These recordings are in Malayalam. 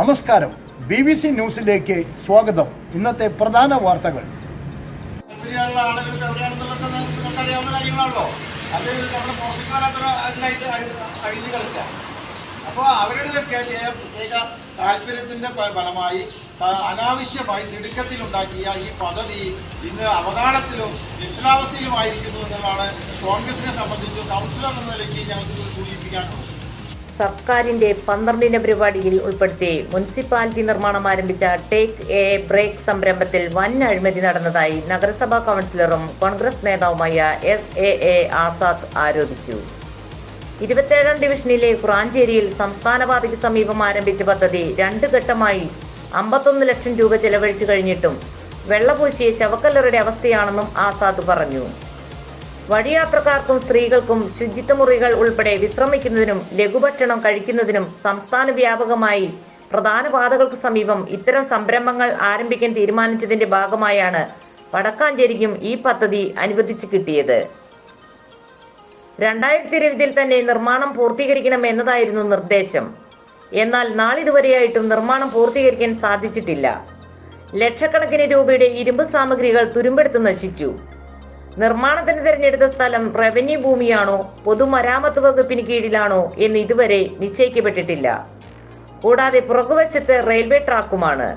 നമസ്കാരം. ബി ബി സി ന്യൂസിലേക്ക് സ്വാഗതം. ഇന്നത്തെ പ്രധാന വാർത്തകൾ. അപ്പോൾ അവരുടെയൊക്കെ പ്രത്യേക താല്പര്യത്തിന്റെ ഫലമായി അനാവശ്യമായി തിടുക്കത്തിലുണ്ടാക്കിയ ഈ പദ്ധതി ഇന്ന് അവതാളത്തിലും നിശ്ചലാവസ്ഥയിലുമായിരിക്കുന്നു എന്നതാണ് കോൺഗ്രസിനെ സംബന്ധിച്ച് കൗൺസിലർ എന്ന നിലയ്ക്ക് ഞങ്ങൾക്ക് സൂചിപ്പിക്കാനുള്ളത്. സർക്കാരിന്റെ പന്ത്രണ്ടിന പരിപാടിയിൽ ഉൾപ്പെടുത്തി മുനിസിപ്പാലിറ്റി നിർമ്മാണം ആരംഭിച്ച ടേക്ക് എ ബ്രേക്ക് സംരംഭത്തിൽ വൻ അഴിമതി നടന്നതായി നഗരസഭാ കൗൺസിലറും കോൺഗ്രസ് നേതാവുമായ എസ് എ എ ആസാദ് ആരോപിച്ചു. ഇരുപത്തേഴാം ഡിവിഷനിലെ കുറാഞ്ചേരിയിൽ സംസ്ഥാനപാതയ്ക്ക് സമീപം ആരംഭിച്ച പദ്ധതി രണ്ട് ഘട്ടമായി അമ്പത്തൊന്ന് ലക്ഷം രൂപ ചെലവഴിച്ചു കഴിഞ്ഞിട്ടും വെള്ളപൂശിയ ശവക്കല്ലറുടെ അവസ്ഥയാണെന്നും ആസാദ് പറഞ്ഞു. വഴിയാത്രക്കാർക്കും സ്ത്രീകൾക്കും ശുചിത്വമുറികൾ ഉൾപ്പെടെ വിശ്രമിക്കുന്നതിനും ലഘുഭക്ഷണം കഴിക്കുന്നതിനും സംസ്ഥാന വ്യാപകമായി പ്രധാന പാതകൾക്ക് സമീപം ഇത്തരം സംരംഭങ്ങൾ ആരംഭിക്കാൻ തീരുമാനിച്ചതിന്റെ ഭാഗമായാണ് വടക്കാഞ്ചേരിക്കും ഈ പദ്ധതി അനുവദിച്ചു കിട്ടിയത്. രണ്ടായിരത്തി ഇരുപതിൽ തന്നെ നിർമ്മാണം പൂർത്തീകരിക്കണം എന്നതായിരുന്നു നിർദ്ദേശം. എന്നാൽ നാളിതുവരെയായിട്ടും നിർമ്മാണം പൂർത്തീകരിക്കാൻ സാധിച്ചിട്ടില്ല. ലക്ഷക്കണക്കിന് രൂപയുടെ ഇരുമ്പ് സാമഗ്രികൾ തുരുമ്പെടുത്ത് നശിച്ചു. നിർമ്മാണത്തിന് തിരഞ്ഞെടുത്ത സ്ഥലം റവന്യൂ ഭൂമിയാണോ? പൊതുമരാമത്ത് വകുപ്പിന് കീഴിലാണോ എന്ന് ഇതുവരെ നിശ്ചയിക്കപ്പെട്ടിട്ടില്ല. കൂടാതെ പുറകുവശത്ത് റെയിൽവേ ട്രാക്കുമാണ്.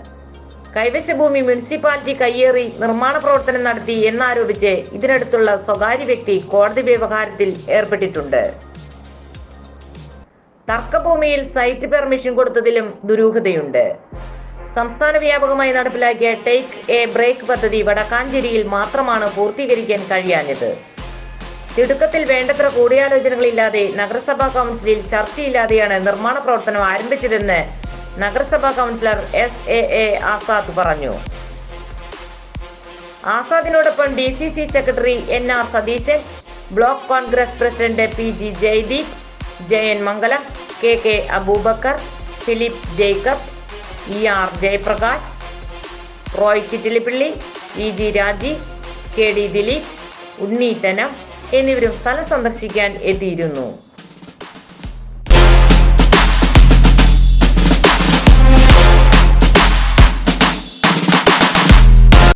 കൈവശഭൂമി മുനിസിപ്പാലിറ്റി കയ്യേറി നിർമ്മാണ പ്രവർത്തനം നടത്തി എന്നാരോപിച്ച് ഇതിനടുത്തുള്ള സ്വകാര്യ വ്യക്തി കോടതി വ്യവഹാരത്തിൽ ഏർപ്പെട്ടിട്ടുണ്ട്. തർക്കഭൂമിയിൽ സൈറ്റ് പെർമിഷൻ കൊടുത്തതിലും ദുരൂഹതയുണ്ട്. സംസ്ഥാന വ്യാപകമായി നടപ്പിലാക്കിയ ടേക്ക് എ ബ്രേക്ക് പദ്ധതി വടക്കാഞ്ചേരിയിൽ മാത്രമാണ് പൂർത്തീകരിക്കാൻ കഴിയാഞ്ഞത്. തിടുക്കത്തിൽ വേണ്ടത്ര കൂടിയാലോചനകളില്ലാതെ നഗരസഭാ കൗൺസിലിൽ ചർച്ചയില്ലാതെയാണ് നിർമ്മാണ പ്രവർത്തനം ആരംഭിച്ചതെന്ന് നഗരസഭാ councillor S A A Azad പറഞ്ഞു. ആസാദിനോടൊപ്പം D C C secretary N R Satheesan block Congress president P G Jaideep Jayan Mangalam K K Abubakar Philip Jacob E R Jayaprakash Roy Chittilappilly E G Raji K D Dileep ഉണ്ണീറ്റനം എന്നിവരും സ്ഥലം സന്ദർശിക്കാൻ എത്തിയിരുന്നു.